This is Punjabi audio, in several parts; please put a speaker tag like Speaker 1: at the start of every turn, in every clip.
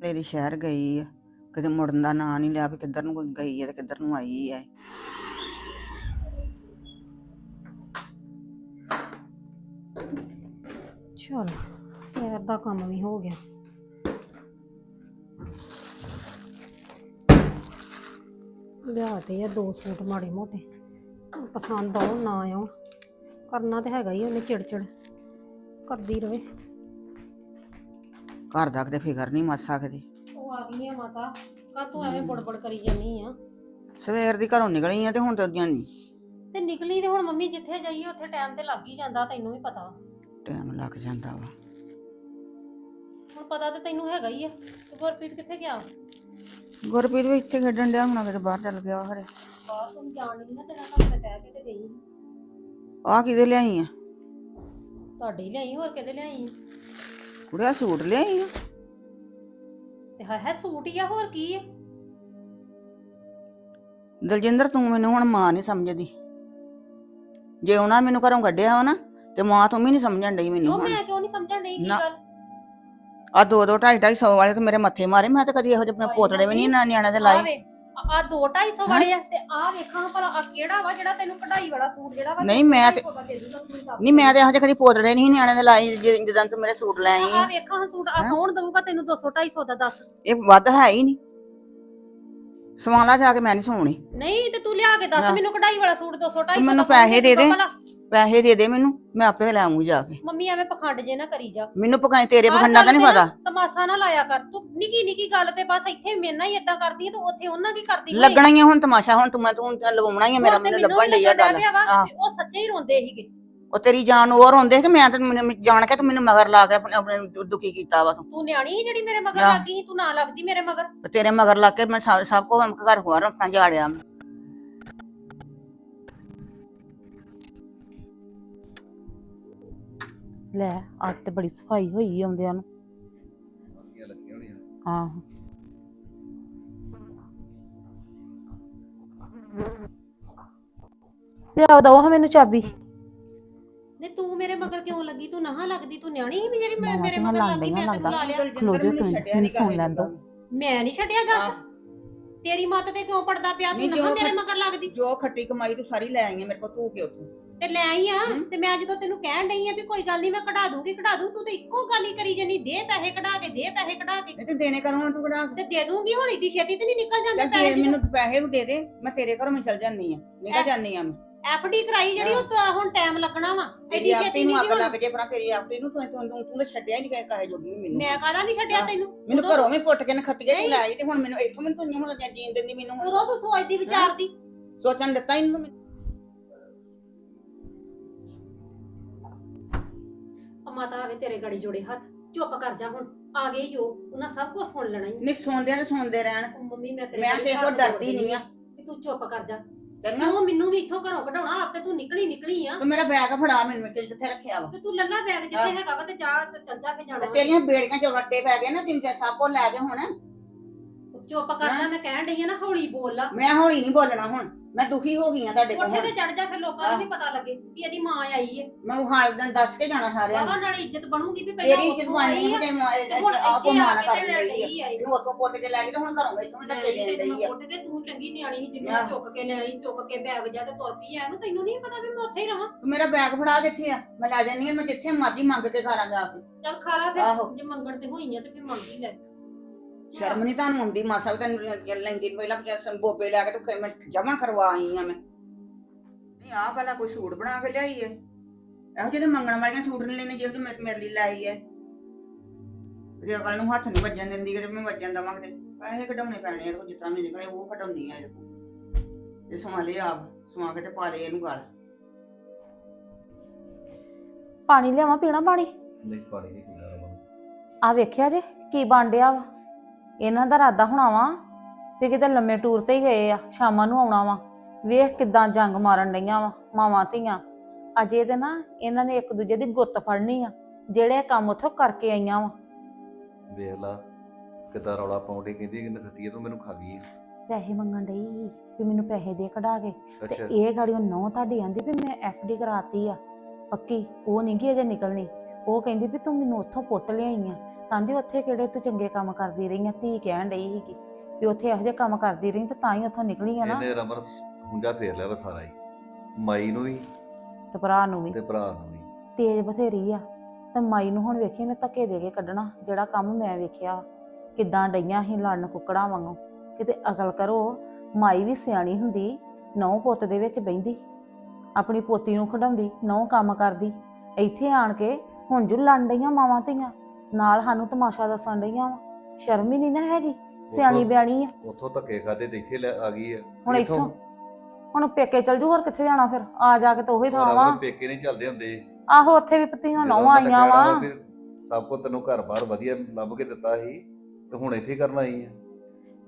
Speaker 1: ਮੇਰੀ ਸ਼ਹਿਰ ਗਈ ਆ। ਕਦੇ ਮੁੜਨ ਦਾ ਨਾਂ ਨਹੀਂ ਲਿਆ ਵੀ ਕਿੱਧਰ ਨੂੰ ਗਈ ਹੈ ਤੇ ਕਿੱਧਰ ਨੂੰ ਆਈ ਹੈ
Speaker 2: ਚਲ ਸੈਰ ਦਾ ਕੰਮ ਵੀ ਹੋ ਗਿਆ। ਲਿਆ ਤੇ ਆ ਦੋ ਸੂਟ ਮਾੜੇ ਮੋਟੇ। ਪਸੰਦ ਆਉਣ, ਨਾ ਆਉ ਕਰਨਾ ਤੇ ਹੈਗਾ ਹੀ ਉਹਨੇ ਚਿੜ ਚਿੜ ਕਰਦੀ ਰਵੇ।
Speaker 1: ਘਰ ਦਾ ਕਿਤੇ ਫਿਕਰ ਨਹੀਂ ਮੱਸ ਸਕਦੀ
Speaker 2: ਉਹ ਆ ਗਈ ਆ ਮਾਤਾ। ਕਾ ਤੂੰ ਐਵੇਂ ਬੜਬੜ ਕਰੀ ਜਾਨੀ ਆ।
Speaker 1: ਸਵੇਰ ਦੀ ਘਰੋਂ ਨਿਕਲੀ ਆ ਤੇ ਹੁਣ ਤੇ
Speaker 2: ਤੇ ਨਿਕਲੀ ਤੇ ਹੁਣ ਮੰਮੀ ਜਿੱਥੇ ਜਾਈਏ ਉੱਥੇ ਟਾਈਮ ਤੇ ਲੱਗ ਹੀ ਜਾਂਦਾ ਤੈਨੂੰ ਵੀ ਪਤਾ।
Speaker 1: ਟਾਈਮ ਲੱਗ ਜਾਂਦਾ ਵਾ।
Speaker 2: ਹੁਣ ਪਤਾ ਤੇ ਤੈਨੂੰ ਹੈਗਾ ਹੀ ਆ। ਤੇ ਗੁਰਪ੍ਰੀਤ ਕਿੱਥੇ ਗਿਆ?
Speaker 1: ਗੁਰਪ੍ਰੀਤ ਵੀ ਇੱਥੇ ਖੇਡਣ ਡਿਆ ਹੁਣ ਕਿਤੇ ਬਾਹਰ ਚੱਲ ਗਿਆ ਹਰੇ
Speaker 2: ਬਾਹਰ ਤੂੰ ਜਾਣ ਨਹੀਂ ਨਾ ਤੇਰਾ ਘਰ ਤੇ ਕਹਿ ਕੇ ਤੇ ਗਈ।
Speaker 1: ਆ ਕਿਹਦੇ ਲਿਆਈ ਆ?
Speaker 2: ਤੁਹਾਡੇ ਹੀ ਲਿਆਈ ਹੋਰ ਕਿਹਦੇ ਲਿਆਈ
Speaker 1: ਕੁੜਿਆ ਸੂਟ ਲਿਆਈ ਆ?
Speaker 2: ਤੇ ਹੈ ਹੈ ਸੂਟ ਹੀ ਆ ਹੋਰ ਕੀ ਆ?
Speaker 1: ਦਲਜਿੰਦਰ ਤੂੰ ਮੈਨੂੰ ਹੁਣ ਮਾਂ ਨਹੀਂ ਸਮਝਦੀ। ਜੇ ਉਹਨਾਂ ਮੈਨੂੰ ਘਰੋਂ ਕੱਢਿਆ ਵਾ ਨਾ ਤੇ ਮਾਂ ਤੂੰ ਵੀ ਨਹੀਂ ਸਮਝਣ ਡਈ ਮੈਨੂੰ
Speaker 2: ਕਿਉਂ
Speaker 1: ਹੁਣ।
Speaker 2: ਮੈਂ ਕਿਉਂ ਨਹੀਂ ਸਮਝਣ ਡਈ ਕੀ
Speaker 1: ਨਾ।
Speaker 2: ਗੱਲ?
Speaker 1: ਆ ਦੋ ਦੋ ਢਾਈ ਢਾਈ ਸੌ ਵਾਲੇ ਤੇ ਮੇਰੇ ਮੱਥੇ ਮਾਰੇ ਮੈਂ ਤਾਂ ਕਦੀ ਇਹੋ ਜਿਹੇ
Speaker 2: ਹਾਏ
Speaker 1: ਪੋਤੜੇ ਵੀ ਨਹੀਂ ਨਾ ਨਿਆਣਿਆਂ ਦੇ ਲਾਏ।
Speaker 2: ਆ 2 250 ਵਾਲੇ ਆ ਤੇ ਆ ਵੇਖਾਂ ਭਲਾ ਆ ਕਿਹੜਾ ਵਾ ਜਿਹੜਾ ਤੈਨੂੰ ਕਢਾਈ ਵਾਲਾ ਸੂਟ ਜਿਹੜਾ ਵਾ
Speaker 1: ਨਹੀਂ, ਮੈਂ ਤੇ- ਨਹੀਂ ਮੈਂ ਤੇ ਇਹੋ ਜਿਹੇ ਕਦੀ ਪੋਤੜੇ ਨਹੀਂ ਨਿਆਣਿਆਂ ਦੇ ਲਾਏ ਜਿ- ਜਿੱਦਾਂ ਤੂੰ ਮੇਰੇ ਸੂਟ ਲੈ ਆਈ
Speaker 2: ਆ
Speaker 1: ਆ
Speaker 2: ਵੇਖਾਂ ਸੂਟ ਆ ਕੌਣ ਦਊਗਾ ਤੈਨੂੰ 200 250 ਦਾ ਦੱਸ।
Speaker 1: ਇਹ ਵੱਧ ਹੈ ਹੀ ਨਹੀਂ। ਸਵਾਲਾ ਜਾ ਕੇ ਮੈਂ ਨਹੀਂ ਸੋਣੀ
Speaker 2: ਨਹੀਂ ਤੇ ਤੂੰ ਲਿਆ ਕੇ ਦੱਸ
Speaker 1: ਨਾ।
Speaker 2: ਮੈਨੂੰ ਕਢਾਈ ਵਾਲਾ ਸੂਟ 200 250
Speaker 1: ਮੈਨੂੰ ਪੈਸੇ ਦੇ ਦੇ। ਪੈਸੇ ਦੇ ਦੇ ਮੈਨੂੰ ਮੈਂ ਆਪੇ ਲੈ ਆਉਂਗੀ ਜਾ ਕੇ।
Speaker 2: ਮੰਮੀ ਐਵੇਂ ਪਖੰਡ ਜੇ ਨਾ ਕਰੀ ਜਾ
Speaker 1: ਮੈਨੂੰ ਪਕਾਈ ਤੇਰੇ
Speaker 2: ਆਹ
Speaker 1: ਪਖੰਡਾ ਤਾਂ ਨਹੀਂ
Speaker 2: ਤੇ
Speaker 1: ਪਤਾ
Speaker 2: ਨਾ ਤਮਾਸ਼ਾ ਨਾ ਲਾਇਆ ਕਰ ਤੂੰ ਨਿੱਕੀ ਨਿੱਕੀ ਗੱਲ ਤੇ ਬਸ ਇੱਥੇ ਮੇਨਾ ਹੀ ਇਦਾਂ ਕਰਦੀ ਹੈ ਤੂੰ ਉੱਥੇ ਉਹਨਾਂ ਕੀ ਕਰਦੀ ਹੋਏਗੀ?
Speaker 1: ਲੱਗਣਾ ਹੀ ਆ ਹੁਣ ਤਮਾਸ਼ਾ ਹੁਣ ਤੂੰ ਮੈਂ ਤੂੰ ਲਵਾਉਣਾ ਹੀ ਆ ਮੇਰਾ
Speaker 2: ਹੁਣ ਤੇ
Speaker 1: ਮੈਨੂੰ ਲੱਭਣ
Speaker 2: ਵੀ
Speaker 1: ਲਈ ਆ
Speaker 2: ਲੱਗਣ
Speaker 1: ਗੱਲ
Speaker 2: ਡਿਆ ਵਾ,
Speaker 1: ਆਹ।
Speaker 2: ਤੇ ਉਹ ਸੱਚੇ ਹੀ ਰੋਂਦੇ ਸੀਗੇ
Speaker 1: ਉਹ ਤੇਰੀ ਜਾਨ ਹੋਰ ਹੁੰਦੇ ਕਿ ਮੈਂ ਤਾਂ ਮੈਨੂੰ ਜਾਣ ਕੇ ਤੂੰ ਮੈਨੂੰ ਮਗਰ ਲਾ ਕੇ ਆਪਣੇ ਆਪਣੇ ਨੂੰ ਦੁਖੀ ਕੀਤਾ ਵਾ ਤੂੰ
Speaker 2: ਤੂੰ ਨਿਆਣੀ ਸੀ ਜਿਹੜੀ ਮੇਰੇ ਮਗਰ
Speaker 1: ਆਹ।
Speaker 2: ਲੱਗੀ ਸੀ ਤੂੰ ਨਾ ਲੱਗਦੀ ਮੇਰੇ ਮਗਰ
Speaker 1: ਤੇਰੇ ਮਗਰ ਲਾ ਕੇ ਮੈਂ ਸਭ ਸਭ ਕੋ ਘਰ ਹੋਰ ਆਪਣਾ ਜਾੜਿਆ ਮੈਂ।
Speaker 3: ਲੈ ਅੱਜ ਤੇ ਬੜੀ ਸਫ਼ਾਈ ਹੋਈ ਆਉਂਦਿਆਂ ਨੂੰ। ਆਹੋ। ਮੈਨੂੰ ਚਾਬੀ।
Speaker 2: ਨੇ ਤੂੰ ਮੇਰੇ ਮਗਰ ਕਿਉਂ ਲੱਗੀ? ਤੂੰ ਨਾ ਲੱਗਦੀ ਤੂੰ ਨਿਆਣੀ ਵੀ ਜਿਹੜੀ ਮੈਂ ਮੇਰੇ ਮਗਰ ਲੱਗੀ ਮੈਂ ਤੈਨੂੰ ਲਾ ਲਿਆ।
Speaker 3: ਖਲੋ ਜਾਓ ਤੁਸੀਂ, ਸੁਣ ਲੈਣ।
Speaker 2: ਮੈਂ ਨਹੀਂ ਛੱਡਿਆ ਦੱਸ। ਤੇਰੀ ਮੱਤ ਤੇ ਕਿਉਂ ਪੜਦਾ ਪਿਆ? ਤੂੰ
Speaker 1: ਨਹੀਂ,
Speaker 2: ਮੇਰੇ ਮਗਰ ਲੱਗਦੀ।
Speaker 1: ਜੋ ਖੱਟੀ ਕਮਾਈ ਤੂੰ ਸਾਰੀ ਲੈ ਆਈ ਹੈ ਮੇਰੇ ਕੋਲ ਤੂੰ ਕੇ ਉੱਥੋਂ
Speaker 2: ਤੇ ਲੈ ਆਈ ਆ। ਤੇ ਮੈਂ ਜਦੋਂ ਤੈਨੂੰ ਕਹਿਣ ਡਈ ਆ ਵੀ ਕੋਈ ਗੱਲ ਨਹੀਂ ਮੈਂ ਕਢਾ ਦੂੰਗੀ ਕਢਾ ਦੂੰ ਤੂੰ ਤੇ ਇੱਕੋ ਗੱਲ ਹੀ ਕਰੀ ਜਾਨੀ ਦੇ ਪੈਸੇ ਕਢਾ ਕੇ ਦੇ ਪੈਸੇ ਕਢਾ ਕੇ।
Speaker 1: ਨਹੀਂ ਤੇ ਦੇਣੇ ਕਦੋਂ ਹੁਣ ਤੂੰ ਕਢਾ ਕੇ?
Speaker 2: ਤੇ ਦੇ ਦੂੰਗੀ ਹੁਣ ਏਡੀ ਛੇਤੀ ਤੇ ਨਹੀਂ ਨਿਕਲ ਜਾਂਦੇ
Speaker 1: ਚੱਲ
Speaker 2: ਪੈਸੇ
Speaker 1: ਦੇ ਮੈਨੂੰ ਪੈਸੇ ਨੂੰ ਦੇ ਦੇ ਮੈਂ ਤੇਰੇ ਘਰੋਂ ਮੈਂ ਚਲ ਜਾਨੀ ਆ ਨਿਕਲ ਜਾਨੀ ਆ ਮੈਂ।
Speaker 2: ਐਫਡੀ ਕਰਾਈ ਜਿਹੜੀ ਉਹ ਤਾਂ ਹੁਣ ਟਾਈਮ ਲੱਗਣਾ ਵਾ।
Speaker 1: ਤੇਰੀ
Speaker 2: ਛੇਤੀ
Speaker 1: ਨੂੰ
Speaker 2: ਨਹੀਂ
Speaker 1: ਅੱਗ ਲੱਗ ਜੇ ਪਰ ਤੇਰੀ ਆਪਣੀ ਨੂੰ ਤੂੰ ਤੂੰ ਤੂੰ ਤਾਂ ਛੱਡਿਆ ਹੀ ਨਹੀਂ ਕਹੇ ਕਹੇ ਜੋਗੀ ਵੀ ਮੈਨੂੰ।
Speaker 2: ਮੈਂ ਕਾਹਦਾ ਨਹੀਂ ਛੱਡਿਆ। ਤੈਨੂੰ?
Speaker 1: ਮੈਨੂੰ
Speaker 2: ਉਦੋਂ-
Speaker 1: ਘਰੋਂ ਵੀ ਪੁੱਟ ਕੇ ਨਖੱਤੀਏ
Speaker 2: ਨਹੀਂ।
Speaker 1: ਤੂੰ ਲੈ ਆਈ ਤੇ ਹੁਣ ਮੈਨੂੰ ਇੱਥੋਂ ਮੈਨੂੰ ਤੂੰ ਹੁਣ ਜੀਣ ਦਿੰਦੀ ਮੈਨੂੰ।
Speaker 2: ਉਦੋਂ ਤੂੰ ਸੋਚਦੀ ਵਿਚਾਰਦੀ।
Speaker 1: ਸੋਚਣ ਦਿੱਤਾ ਹੀ ਨਹੀਂ
Speaker 2: ਮਾਤਾ ਆਵੇ ਤੇਰੇ ਗੜੀ ਜੋੜੇ ਹੱਥ ਚੁੱਪ ਕਰ ਜਾ ਹੁਣ ਆ ਗਏ ਹੀ ਉਹ ਉਹਨਾਂ ਸਭ ਕੁਝ ਸੁਣ ਲੈਣਾ
Speaker 1: ਨਹੀਂ ਸੁਣਦੇ ਤੇ ਸੁਣਦੇ ਰਹਿਣ।
Speaker 2: ਉਹ ਮੰਮੀ ਮੈਂ ਤੇਰੇ
Speaker 1: ਮੈਂ
Speaker 2: ਗੜੀ
Speaker 1: ਤੇ ਕੋ
Speaker 2: ਹੱਥ
Speaker 1: ਡਰਦੀ
Speaker 2: ਜੋੜਦੀ
Speaker 1: ਨਹੀਂ ਆ।
Speaker 2: ਵੀ ਤੂੰ ਚੁੱਪ ਕਰ ਜਾ।
Speaker 1: ਚੰਗਾ।
Speaker 2: ਕਿਉਂ? ਮੈਨੂੰ ਵੀ ਇੱਥੋਂ ਘਰੋਂ ਕਢਾਉਣਾ ਆਪ ਤੇ ਤੂੰ ਨਿਕਲੀ ਨਿਕਲੀ ਆ।
Speaker 1: ਤੂੰ ਮੇਰਾ ਬੈਗ ਫੜਾ ਮੈਨੂੰ ਮੈਂ ਕਿੱਥੇ ਰੱਖਿਆ ਵਾ।
Speaker 2: ਤੇ ਤੂੰ ਲੱਲਾ ਬੈਗ ਜਿੱਥੇ। ਹੈਗਾ ਵਾ ਤੇ ਜਾ ਤੇ ਚੱਲ ਜਾ ਫੇ ਜਾਣਾ।
Speaker 1: ਤੇ ਤੇਰੀਆਂ ਬੇੜੀਆਂ ਚ ਵੱਟੇ ਪੈ ਗਏ ਨਾ ਤਿੰਨ ਚਾਰ ਸਭ ਕੋ ਲੈ ਕੇ ਹੁਣ।
Speaker 2: ਚੁੱਪ ਕਰ ਜਾ ਮੈਂ ਕਹਿਣ ਡਈ ਆ ਨਾ ਹੌਲੀ ਬੋਲ ਲਾ।
Speaker 1: ਮੈਂ ਹੌਲੀ ਨਹੀਂ ਬੋਲਣਾ ਹੁਣ ਮੈਂ ਦੁਖੀ ਹੋ ਗਈ ਆ ਤੁਹਾਡੇ ਕੋਲ
Speaker 2: ਕੋਠੇ
Speaker 1: ਹੁਣ।
Speaker 2: ਤੇ ਚੜ ਜਾ ਫਿਰ ਲੋਕਾਂ ਨੂੰ ਵੀ ਪਤਾ ਲੱਗੇ ਵੀ ਇਹਦੀ ਮਾਂ ਆਈ ਹੈ
Speaker 1: ਮੈਂ ਉਹ ਹਾਲ ਦਿਨ ਦੱਸ ਕੇ ਜਾਣਾ ਸਾਰਿਆਂ ਨੂੰ।
Speaker 2: ਬਾਬਾ ਨਾਲ ਇੱਜ਼ਤ ਬਣੂਗੀ ਵੀ ਪਹਿਲਾਂ
Speaker 1: ਤੇਰੀ ਇੱਜ਼ਤ
Speaker 2: ਉੱਥੋਂ
Speaker 1: ਬਣੀ
Speaker 2: ਆਈ
Speaker 1: ਹੈ
Speaker 2: ਆ,
Speaker 1: ਤੇ
Speaker 2: ਤੇ ਹੁਣ
Speaker 1: ਆਪ
Speaker 2: ਇੱਥੇ ਆ
Speaker 1: ਮਾਨ
Speaker 2: ਕੇ
Speaker 1: ਕਰ
Speaker 2: ਤੇ
Speaker 1: ਰਹੀ ਹੈ
Speaker 2: ਲਈ ਆਈ
Speaker 1: ਇਹਨੂੰ ਉੱਥੋਂ ਪੁੱਟ ਕੇ ਲੈ ਗਈ ਤੇ ਹੁਣ ਘਰੋਂ ਇੱਥੋਂ ਦੇ ਦੇਣ ਡਈ ਆ।
Speaker 2: ਉੱਠ ਕੇ ਤੂੰ ਚੰਗੀ ਨਿਆਣੀ ਸੀ ਜਿਹਨੂੰ
Speaker 1: ਆਹ।
Speaker 2: ਚੁੱਕ ਕੇ ਲੈ ਆਈ ਚੁੱਕ ਕੇ ਬੈਗ ਜਾ ਤੇ ਤੁਰ ਪਈ ਐ ਇਹਨੂੰ ਤੈਨੂੰ ਨਹੀਂ ਪਤਾ ਵੀ ਮੈਂ ਉੱਥੇ ਹੀ ਰਵਾਂ।
Speaker 1: ਤੂੰ ਮੇਰਾ ਬੈਗ ਫੜਾ ਕਿੱਥੇ ਆ? ਮੈਂ ਲੈ ਜਾਨੀ ਆ ਮੈਂ ਜਿੱਥੇ ਮਰਜ਼ੀ ਮੰਗ ਕੇ ਘਰਾਂ ਜਾ ਕੇ।
Speaker 2: ਚੱਲ ਖਾ ਲਾ
Speaker 1: ਆਹੋ।
Speaker 2: ਫਿਰ ਜੇ ਮੰਗਣ ਤੇ ਹੋਈਆਂ ਤੇ ਫਿਰ ਮੰਗੀ ਲੈ।
Speaker 1: ਸ਼ਰਮ ਨਹੀਂ ਤੁਹਾਨੂੰ ਆਉਂਦੀ? ਮਾਸਾ ਵੀ ਤੈਨੂੰ ਲੈਂਦੀ ਪਹਿਲਾਂ ਮੈਂ ਬੋਬੇ ਲੈ ਕੇ ਤੂੰ ਮੈਂ ਜਮਾ ਕਰਵਾ ਆਈ ਆ ਮੈਂ। ਨਹੀਂ ਆ ਪਹਿਲਾਂ ਕੋਈ ਸੂਟ ਬਣਾ ਕੇ ਲਿਆਈ ਏ ਇਹੋ ਜਿਹੇ ਮੰਗਣ ਵਾਲੀਆਂ ਸੂਟ ਨਹੀਂ ਲੈਣੇ ਜਿਹੋ ਜਿਹੇ ਮੈਂ ਮੇਰੇ ਲਈ ਲਾਈ ਏ ਜੇ ਅਗਲ ਨੂੰ ਹੱਥ ਨਹੀਂ ਵੱਜਣ ਦਿੰਦੀ ਕਿ ਮੈਂ ਵੱਜਣ ਦਵਾਂ ਕਿਤੇ। ਪੈਸੇ ਕਢਾਉਣੇ ਪੈਣੇ ਆ ਜਿਸ ਤਰ੍ਹਾਂ ਵੀ ਨਿਕਲੇ ਉਹ ਕਢਾਉਣੀ ਆ ਇਹਦੇ ਕੋਲ। ਇਹ ਸਵਾ ਲਿਆ ਆਪ ਸਵਾ ਕੇ ਤੇ ਪਾ ਲਏ ਇਹਨੂੰ ਗਲ।
Speaker 3: ਪਾਣੀ ਲਿਆਵਾਂ ਪੀਣਾ ਪਾਣੀ?
Speaker 4: ਨਹੀਂ ਪਾਣੀ ਨਹੀਂ ਪੀਣਾ ਰਮਨ।
Speaker 3: ਆ ਵੇਖਿਆ ਜੇ ਕੀ ਬਣ ਡਿਆ ਵਾ? ਇਹਨਾਂ ਦਾ ਇਰਾਦਾ ਹੋਣਾ ਵਾ ਵੀ ਕਿਤੇ ਲੰਮੇ ਟੂਰ ਤੇ ਹੀ ਗਏ ਆ ਸ਼ਾਮਾਂ ਨੂੰ ਆਉਣਾ ਵਾ। ਵੇਖ ਕਿਦਾਂ ਜੰਗ ਮਾਰਨ ਡਈਆਂ ਵਾ ਮਾਵਾਂ ਧੀਆਂ। ਅਜੇ ਤੇ ਨਾ ਇਹਨਾਂ ਨੇ ਇੱਕ ਦੂਜੇ ਦੀ ਗੁੱਤ ਫੜਨੀ ਆ ਜਿਹੜੇ ਕੰਮ ਉਥੋਂ ਕਰਕੇ ਆਈਆਂ ਵਾ।
Speaker 4: ਵੇਖ ਲਾ ਕਿਦਾਂ ਰੌਲਾ ਪਾਉਂਦੀ ਕਹਿੰਦੀ ਕਿ ਨਖਤੀਏ ਤੂੰ ਮੈਨੂੰ ਖਾ ਗਈ ਆ।
Speaker 3: ਪੈਸੇ ਮੰਗਣ ਡਈ ਵੀ ਮੈਨੂੰ ਪੈਸੇ ਦੇ ਕਢਾ ਕੇ। ਤੇ
Speaker 4: ਅੱਛਾ।
Speaker 3: ਇਹ ਗਾੜੀਆਂ ਨੌ ਤੁਹਾਡੀ ਆਂਦੀ ਵੀ ਮੈਂ ਡੀ ਕਰਾਤੀ ਆ ਪੱਕੀ ਉਹ ਨਹੀਂ ਗੀ ਅਜੇ ਨਿਕਲਣੀ। ਉਹ ਕਹਿੰਦੀ ਵੀ ਤੂੰ ਮੈਨੂੰ ਉੱਥੋਂ ਪੁੱਟ ਲਿਆਈ ਆ। ਕਹਿੰਦੀ ਉੱਥੇ ਕਿਹੜੇ ਤੂੰ ਚੰਗੇ ਕੰਮ ਕਰਦੀ ਰਹੀ ਆ ਧੀ ਕਹਿਣ ਡਈ ਸੀਗੀ ਵੀ ਉੱਥੇ ਇਹੋ ਜਿਹੇ ਕੰਮ ਕਰਦੀ ਰਹੀ ਤੇ ਤਾਂ ਹੀ ਉੱਥੋਂ ਨਿਕਲੀ ਆ ਨਾ।
Speaker 4: ਇਹਨੇ ਰਮਨ ਹੁੰਜਾ ਫੇਰ ਲਿਆ ਵਾ ਸਾਰਾ ਹੀ ਮਾਈ ਨੂੰ ਵੀ
Speaker 3: ਤੇ ਭਰਾ ਨੂੰ ਵੀ।
Speaker 4: ਤੇ ਭਰਾ ਨੂੰ ਵੀ।
Speaker 3: ਤੇਜ਼ ਬਥੇਰੀ ਆ ਤੇ ਮਾਈ ਨੂੰ ਹੁਣ ਵੇਖੀ ਨੇ ਧੱਕੇ ਦੇ ਕੇ ਕੱਢਣਾ ਜਿਹੜਾ ਕੰਮ ਮੈਂ ਵੇਖਿਆ ਕਿੱਦਾਂ ਡਈਆਂ ਸੀ ਲੜਨ ਕੁੱਕੜਾਂ ਵਾਂਗੂ। ਕਿਤੇ ਅਕਲ ਕਰੋ ਮਾਈ ਵੀ ਸਿਆਣੀ ਹੁੰਦੀ ਨੌ ਪੁੱਤ ਦੇ ਵਿੱਚ ਬਹਿੰਦੀ ਆਪਣੀ ਪੋਤੀ ਨੂੰ ਖਡਾਉਂਦੀ ਨੌ ਕੰਮ ਕਰਦੀ ਇੱਥੇ ਆਣ ਕੇ ਹੁਣ ਜੁ ਲੜਨ ਡਈਆਂ ਮਾਵਾਂ ਧੀਆਂ। ਨਾਲ ਸਾਨੂੰ ਤਮਾਸ਼ਾ ਦੱਸਣ ਡਈਆਂ ਵਾ। ਸ਼ਰਮ ਹੀ ਨਹੀਂ ਨਾ ਹੈਗੀ ਸਿਆਣੀ
Speaker 4: ਉੱਥੋਂ-
Speaker 3: ਬਿਆਣੀ ਆ।
Speaker 4: ਉੱਥੋਂ ਧੱਕੇ ਖਾਦੇ ਤੇ ਇੱਥੇ ਲੈ ਆ ਗਈ ਆ।
Speaker 3: ਹੁਣ ਇੱਥੋਂ ਹੁਣ ਪੇਕੇ ਚਲ ਜੂ ਹੋਰ ਕਿੱਥੇ ਜਾਣਾ ਫਿਰ? ਆ ਜਾ ਕੇ ਤਾਂ ਉਹੀ ਥਾਂ ਵਾ।
Speaker 4: ਪੇਕੇ ਨਹੀਂ ਚੱਲਦੇ ਹੁੰਦੇ।
Speaker 3: ਆਹੋ ਉੱਥੇ ਵੀ ਪਤੀਆਂ
Speaker 4: ਜਦੋਂ
Speaker 3: ਨੌ ਆਈਆਂ
Speaker 4: ਕਹਿਣਾ
Speaker 3: ਵਾ।
Speaker 4: ਵੀ ਸਭ ਕੁਝ ਤੈਨੂੰ ਘਰ-ਬਾਰ ਵਧੀਆ ਲੱਭ ਕੇ ਦਿੱਤਾ ਸੀ ਤੇ ਹੁਣ ਇੱਥੇ ਕਰਨ ਆਈ ਆ।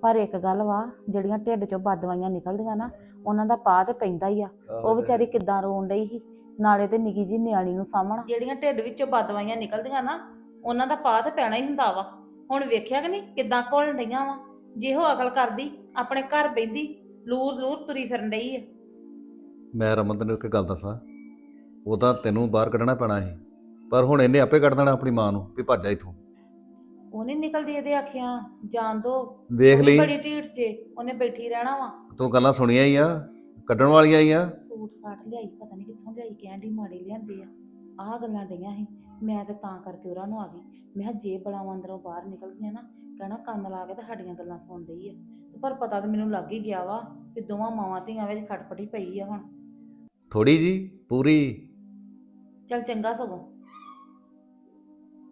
Speaker 3: ਪਰ ਇੱਕ ਗੱਲ ਵਾ ਜਿਹੜੀਆਂ ਢਿੱਡ ਚੋਂ ਬਦਵਾਈਆਂ ਨਿਕਲਦੀਆਂ ਨਾ ਉਹਨਾਂ ਦਾ ਪਾ ਤੇ ਪੈਂਦਾ ਹੀ ਆ। ਉਹ ਵਿਚਾਰੀ ਕਿੱਦਾਂ ਰੋਣ ਡਈ ਸੀ? ਨਾਲੇ ਤੇ ਨਿੱਕੀ ਜੀ ਨਿਆਣੀ ਨੂੰ ਸਾਹਮਣਾ ਜਿਹੜੀਆਂ ਢਿੱਡ ਵਿੱਚੋਂ ਬਦਵਾਈਆਂ ਨਿਕਲਦੀਆਂ ਨਾ ਉਹਨਾਂ ਦਾ ਪਾ ਤੇ ਪੈਣਾ ਹੀ ਹੁੰਦਾ ਵਾ। ਹੁਣ ਵੇਖਿਆ ਕਿ ਨਹੀਂ ਕਿੱਦਾਂ ਘੋਲਣ ਡਈਆਂ ਵਾ। ਜੇ ਉਹ ਅਕਲ ਕਰਦੀ ਆਪਣੇ ਘਰ ਬੈਂਦੀ ਲੂਰ ਲੂਰ ਤੁਰੀ ਫਿਰਨ ਡਈ ਆ।
Speaker 4: ਮੈਂ ਰਮਨ ਤੈਨੂੰ ਇੱਕ ਗੱਲ ਦੱਸਾਂ। ਉਹਦਾ ਤੈਨੂੰ ਬਾਹਰ ਕੱਢਣਾ ਪੈਣਾ ਸੀ। ਪਰ ਹੁਣ ਇਹਨੇ ਆਪੇ ਕੱਢ ਦੇਣਾ ਆਪਣੀ ਮਾਂ ਨੂੰ ਵੀ ਭੱਜ ਜਾ ਇੱਥੋਂ।
Speaker 3: ਉਹ ਨਹੀਂ ਨਿਕਲਦੀ ਇਹਦੇ ਆਖਿਆਂ ਜਾਣ ਦੋ।
Speaker 4: ਵੇਖ ਲਈ।
Speaker 3: ਬੜੀ ਢੀਠ ਜੇ ਉਹਨੇ ਬੈਠੀ ਰਹਿਣਾ ਵਾ।
Speaker 4: ਤੂੰ ਗੱਲਾਂ ਸੁਣੀਆਂ ਹੀ ਆ ਕੱਢਣ ਵਾਲੀਆਂ ਹੀ ਆ।
Speaker 3: ਸੂਟ ਸਾਟ ਲਿਆਈ ਪਤਾ ਨਹੀਂ ਕਿੱਥੋਂ ਲਿਆਈ ਕਹਿਣ ਮਾੜੇ ਲਿਆਂਦੇ ਆ। ਆਹ ਗੱਲਾਂ ਡਈਆਂ ਸੀ। ਮੈਂ ਤੇ ਤਾਂ ਕਰਕੇ ਉਹਨਾਂ ਨੂੰ ਆ ਗਈ। ਮੈਂ ਕਿਹਾ ਜੇ ਬੜਾਵਾਂ ਅੰਦਰੋਂ ਬਾਹਰ ਨਿਕਲ ਗਈਆਂ ਨਾ ਕਹਿਣਾ ਕੰਨ ਲਾ ਕੇ ਤੇ ਸਾਡੀਆਂ ਗੱਲਾਂ ਸੁਣ ਡਈ ਆ। ਤੇ ਪਰ ਪਤਾ ਤਾਂ ਮੈਨੂੰ ਲੱਗ ਹੀ ਗਿਆ ਵਾ ਵੀ ਦੋਵਾਂ ਮਾਵਾਂ ਧੀਆਂ ਵਿੱਚ ਖਟਪਟੀ ਪਈ ਆ ਹੁਣ।
Speaker 4: ਥੋੜੀ ਜੀ ਪੂਰੀ।
Speaker 3: ਚੱਲ ਚੰਗਾ ਸਗੋਂ।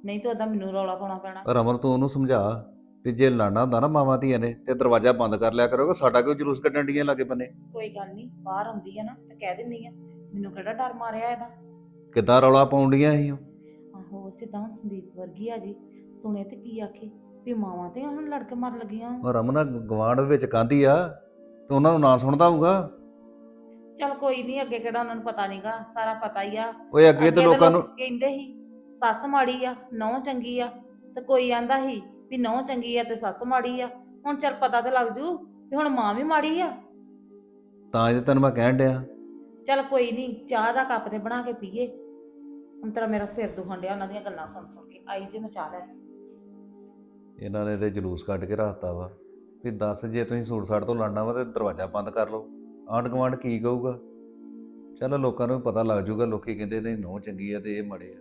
Speaker 3: ਨਹੀਂ ਤਾਂ ਉਹਦਾ ਮੈਨੂੰ ਰੌਲਾ ਪਾਉਣਾ ਪੈਣਾ।
Speaker 4: ਰਮਨ ਤੂੰ ਉਹਨੂੰ ਸਮਝਾ ਵੀ ਜੇ ਲੜਨਾ ਹੁੰਦਾ ਨਾ ਮਾਵਾਂ ਧੀਆਂ ਨੇ ਤੇ ਦਰਵਾਜ਼ਾ ਬੰਦ ਕਰ ਲਿਆ ਕਰੋਗੇ ਸਾਡਾ ਕਿਉਂ ਜਲੂਸ ਕੱਢਣ ਡੀਆਂ ਲਾਗੇ ਬੰਨੇ?
Speaker 3: ਕੋਈ ਗੱਲ ਨਹੀਂ ਬਾਹਰ ਆਉਂਦੀ ਆ ਨਾ ਤੇ ਕਹਿ ਦਿੰਨੀ ਆ ਮੈਨੂੰ ਕਿਹੜਾ ਡਰ ਮਾਰਿਆ ਇਹਦਾ?
Speaker 4: ਕਿੱਦਾਂ ਰੌਲਾ ਪਾਉਣ ਡੀਆਂ
Speaker 3: ਆਹੋ ਜਿੱਦਾਂ ਹੁਣ ਸੰਦੀਪ ਵਰਗੀ ਆ ਜੀ ਸੁਣੇ ਤੇ ਕੀ ਆਖੇ? ਵੀ ਮਾਵਾਂ ਤੇ ਹੁਣ ਲੜ ਕੇ ਮਰ ਲੱਗੀਆਂ।
Speaker 4: ਉਹ ਰਮਨ ਗਵਾਂਡ ਵਿੱਚ ਕਾਂਦੀ ਆ ਤੇ ਉਹਨਾਂ ਨੂੰ ਨਾਂ ਸੁਣਦਾ ਹੋਊਗਾ?
Speaker 3: ਚਲ ਕੋਈ ਨਹੀਂ ਅੱਗੇ ਕਿਹੜਾ ਉਹਨਾਂ ਨੂੰ ਪਤਾ ਨਹੀਂਗਾ ਸਾਰਾ ਪਤਾ ਹੀ ਆ।
Speaker 4: ਓਏ ਅੱਗੇ ਤੇ ਲੋਕਾਂ ਨੂੰ
Speaker 3: ਲੋਕ ਕਹਿੰਦੇ ਸੀ ਸੱਸ ਮਾੜੀ ਆ ਨੌ ਚੰਗੀ ਆ। ਤੇ ਕੋਈ ਆਂਦਾ ਸੀ ਵੀ ਨੌ ਚੰਗੀ ਆ ਤੇ ਸੱਸ ਮਾੜੀ ਆ। ਹੁਣ ਚਲ ਪਤਾ ਤੇ ਲੱਗ ਜੂ ਵੀ ਹੁਣ ਮਾਂ ਵੀ ਮਾੜੀ ਆ।
Speaker 4: ਤਾਂ ਜੇ ਤੈਨੂੰ ਮੈਂ ਕਹਿਣ ਡਿਆ।
Speaker 3: ਚਲ ਕੋਈ ਨਹੀਂ ਚਾਹ ਦਾ ਕੱਪ ਤੇ ਬਣਾ ਕੇ ਪੀਏ। ਹੁਣ ਤੇਰਾ ਮੇਰਾ ਸਿਰ ਦੁਖਣ ਡਿਆ ਉਹਨਾਂ ਦੀਆਂ ਗੱਲਾਂ ਸੁਣ ਸੁਣ ਕੇ। ਆਈ ਜੇ ਮੈਂ ਚਾਹ ਲੈ
Speaker 4: ਇਹਨਾਂ ਨੇ ਤੇ ਜਲੂਸ ਕੱਢ ਕੇ ਰੱਖਤਾ ਵਾ ਵੀ ਦੱਸ ਜੇ ਤੁਸੀਂ ਸੂਟ ਸਾਟ ਤੋਂ ਲੜਨਾ ਵਾ ਤੇ ਦਰਵਾਜ਼ਾ ਬੰਦ ਕਰ ਲਓ। ਆਂਢ ਗੁਆਂਢ ਕੀ ਕਹੂਗਾ? ਚਲੋ ਲੋਕਾਂ ਨੂੰ ਪਤਾ ਲੱਗ ਜਾਊਗਾ ਲੋਕੀ ਕਹਿੰਦੇ ਨੇ ਨਹੁੰ ਚੰਗੀ ਆ ਤੇ ਇਹ ਮੜੇ ਆ।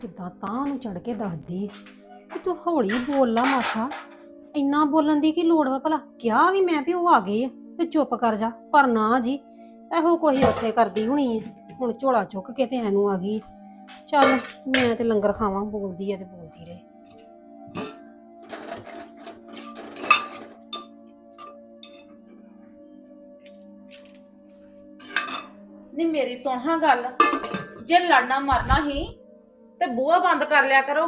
Speaker 2: ਕਿੱਦਾਂ ਤਾਂ ਉਹਨੂੰ ਚੜ ਕੇ ਦੱਸਦੀ ਕਿ ਤੂੰ ਹੌਲੀ ਬੋਲ ਲਾ ਮਾਸਾ। ਇੰਨਾ ਬੋਲਣ ਦੀ ਕੀ ਲੋੜ ਵਾ ਭਲਾ? ਕਿਹਾ ਵੀ ਮੈਂ ਵੀ ਉਹ ਆ ਗਏ ਆ ਤੇ ਚੁੱਪ ਕਰ ਜਾ ਪਰ ਨਾ ਜੀ ਇਹੋ ਕੋਈ ਉੱਥੇ ਕਰਦੀ ਹੁਣੀ ਹੁਣ ਝੋਲਾ ਚੁੱਕ ਕੇ ਤੇ ਐਨੂੰ ਆ ਗਈ। ਚੱਲ ਮੈਂ ਤੇ ਲੰਗਰ ਖਾਵਾਂ ਬੋਲਦੀ ਐ ਤੇ ਬੋਲਦੀ ਰਹੇ।
Speaker 3: ਨਹੀਂ ਮੇਰੀ ਸੁਣ ਹਾਂ ਗੱਲ ਜੇ ਲੜਨਾ ਮਰਨਾ ਹੀ ਤੇ ਬੂਹਾ ਬੰਦ ਕਰ ਲਿਆ ਕਰੋ।